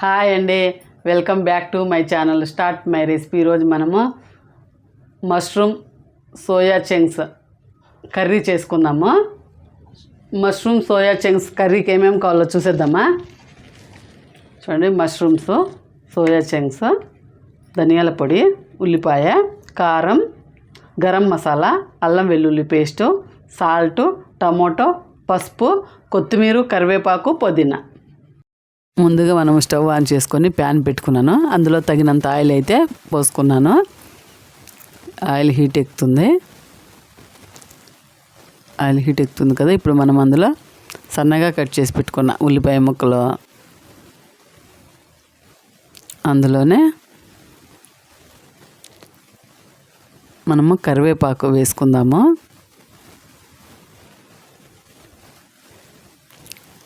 Hi అండి. Welcome back to my channel start my recipe. ఈరోజు మనము మష్రూమ్ సోయా చెంగ్స్ కర్రీ చేసుకుందాము. Mushroom soya chunks కర్రీకి ఏమేమి కావాలో చూసేద్దామా? చూడండి మష్రూమ్స్ సోయా చెంగ్స్ ధనియాల పొడి ఉల్లిపాయ కారం గరం మసాలా అల్లం వెల్లుల్లి పేస్టు సాల్ట్ టమోటో పసుపు కొత్తిమీర కరివేపాకు పుదీనా. ముందుగా మనం స్టవ్ ఆన్ చేసుకొని ప్యాన్ పెట్టుకున్నాను. అందులో తగినంత ఆయిల్ అయితే పోసుకున్నాను. ఆయిల్ హీట్ ఎక్కుతుంది. ఆయిల్ హీట్ ఎక్కుతుంది కదా ఇప్పుడు మనం అందులో సన్నగా కట్ చేసి పెట్టుకున్న ఉల్లిపాయ ముక్కలు అందులోనే మనము కరివేపాకు వేసుకుందాము.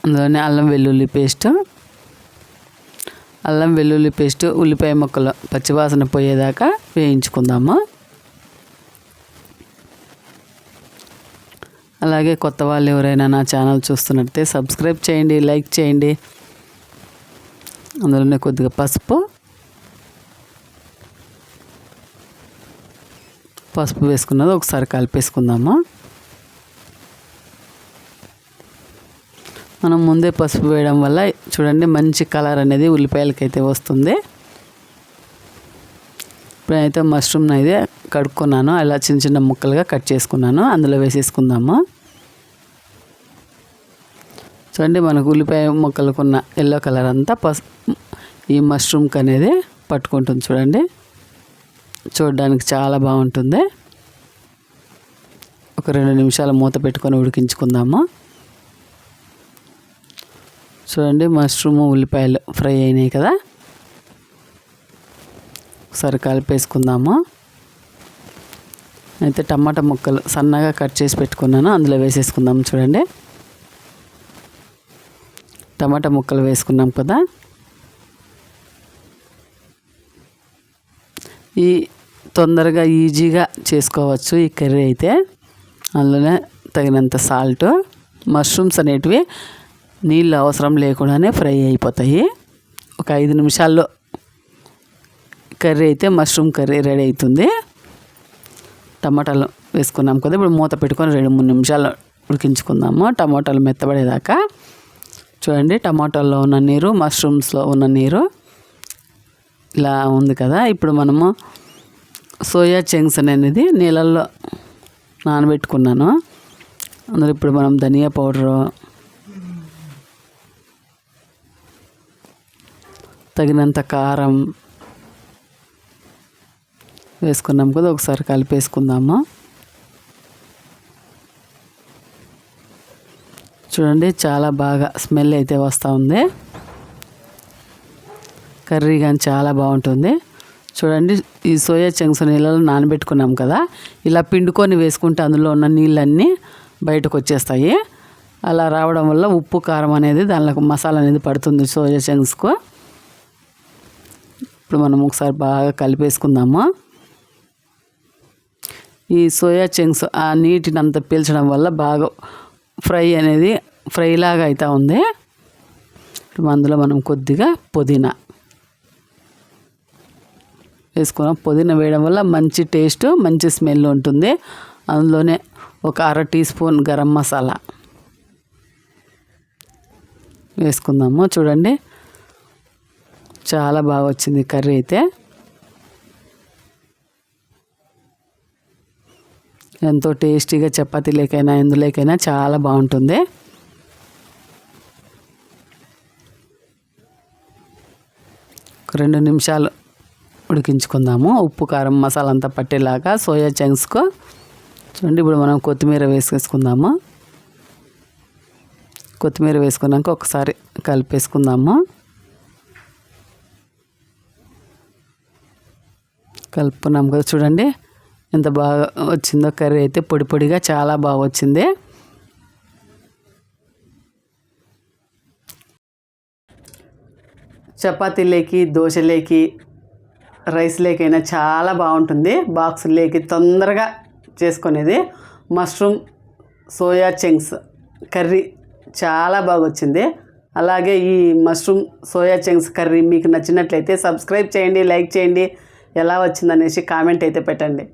అందులోనే అల్లం వెల్లుల్లి పేస్ట్ అల్లం వెల్లుల్లి పేస్ట్ ఉల్లిపాయ ముక్కలు పచ్చివాసన పోయేదాకా వేయించుకుందాము. అలాగే కొత్త వాళ్ళు ఎవరైనా నా ఛానల్ చూస్తున్నట్టే సబ్స్క్రైబ్ చేయండి లైక్ చేయండి. అందులోనే కొద్దిగా పసుపు. పసుపు వేసుకున్నది ఒకసారి కలిపేసుకుందాము. మనం ముందే పసుపు వేయడం వల్ల చూడండి మంచి కలర్ అనేది ఉల్లిపాయలకైతే వస్తుంది. ఇప్పుడైతే మష్రూమ్ అయితే కడుక్కున్నాను. అలా చిన్న చిన్న ముక్కలుగా కట్ చేసుకున్నాను. అందులో వేసేసుకుందాము. చూడండి మనకు ఉల్లిపాయ ముక్కలకున్న ఎల్లో కలర్ అంతా పసు ఈ మష్రూమ్కి అనేది పట్టుకుంటుంది చూడండి. చూడడానికి చాలా బాగుంటుంది. ఒక రెండు నిమిషాలు మూత పెట్టుకొని ఉడికించుకుందాము. చూడండి మష్రూమ్ ఉల్లిపాయలు ఫ్రై అయినాయి కదా? ఒకసారి కలిపేసుకుందాము. అయితే టమాటా ముక్కలు సన్నగా కట్ చేసి పెట్టుకున్నాను అందులో వేసేసుకుందాము చూడండి. టమాటా ముక్కలు వేసుకున్నాం కదా? ఈ తొందరగా ఈజీగా చేసుకోవచ్చు ఈ కర్రీ అయితే. అందులోనే తగినంత సాల్ట్ మష్రూమ్స్ అనేటివి నీళ్ళు అవసరం లేకుండానే ఫ్రై అయిపోతాయి. ఒక ఐదు నిమిషాల్లో కర్రీ అయితే మష్రూమ్ కర్రీ రెడీ అవుతుంది. టమాటాలు వేసుకున్నాం కదా ఇప్పుడు మూత పెట్టుకొని రెండు మూడు నిమిషాలు ఉడికించుకుందాము. టమాటాలు మెత్తబడేదాకా. చూడండి టమాటాల్లో ఉన్న నీరు మష్రూమ్స్లో ఉన్న నీరు ఇలా ఉంది కదా. ఇప్పుడు మనము సోయా చెంగ్స్ అనేది నీళ్ళల్లో నానబెట్టుకున్నాను. అందులో ఇప్పుడు మనం ధనియా పౌడరు తగినంత కారం వేసుకున్నాం కదా ఒకసారి కలిపేసుకుందాము? చూడండి చాలా బాగా స్మెల్ అయితే వస్తూ ఉంది. కర్రీ కానీ చాలా బాగుంటుంది. చూడండి ఈ సోయా చంక్స్ నీళ్ళలో నానబెట్టుకున్నాం కదా ఇలా పిండుకొని వేసుకుంటే అందులో ఉన్న నీళ్ళన్నీ బయటకు వచ్చేస్తాయి అలా రావడం వల్ల ఉప్పు కారం అనేది దానిలో మసాలా అనేది పడుతుంది సోయా చంక్స్కు. ఇప్పుడు మనం ఒకసారి బాగా కలిపేసుకుందాము? ఈ సోయా చంక్స్ ఆ నీటిని అంతా పీల్చడం వల్ల బాగా ఫ్రై అనేది ఫ్రై లాగా అవుతూ ఉంది. ఇప్పుడు అందులో మనం కొద్దిగా పుదీనా వేసుకున్నాం. పుదీనా వేయడం వల్ల మంచి టేస్ట్ మంచి స్మెల్ ఉంటుంది. అందులోనే ఒక అర టీ స్పూన్ గరం మసాలా వేసుకుందాము? చూడండి. చాలా బాగా వచ్చింది కర్రీ అయితే. ఎంతో టేస్టీగా చపాతీలేకైనా ఎందులోకైనా చాలా బాగుంటుంది. ఒక రెండు నిమిషాలు ఉడికించుకుందాము. ఉప్పు కారం మసాలా అంతా పట్టేలాగా సోయా చంక్స్కు. చూడండి ఇప్పుడు మనం కొత్తిమీర వేసేసుకుందాము. కొత్తిమీర వేసుకున్నాక ఒకసారి కలిపేసుకుందాము. కలుపుకున్నాం కదా. చూడండి ఎంత బాగా వచ్చిందో కర్రీ అయితే పొడి పొడిగా చాలా బాగా వచ్చింది. చపాతీలేకి దోశలేకి రైస్లేకైనా చాలా బాగుంటుంది. బాక్సులేకి తొందరగా చేసుకునేది. మష్రూమ్ సోయా చెంగ్స్ కర్రీ చాలా బాగా వచ్చింది. అలాగే ఈ మష్రూమ్ సోయా చంక్స్ కర్రీ మీకు నచ్చినట్లయితే సబ్స్క్రైబ్ చేయండి లైక్ చేయండి. ఎలా వచ్చిందనేసి కామెంట్ అయితే పెట్టండి.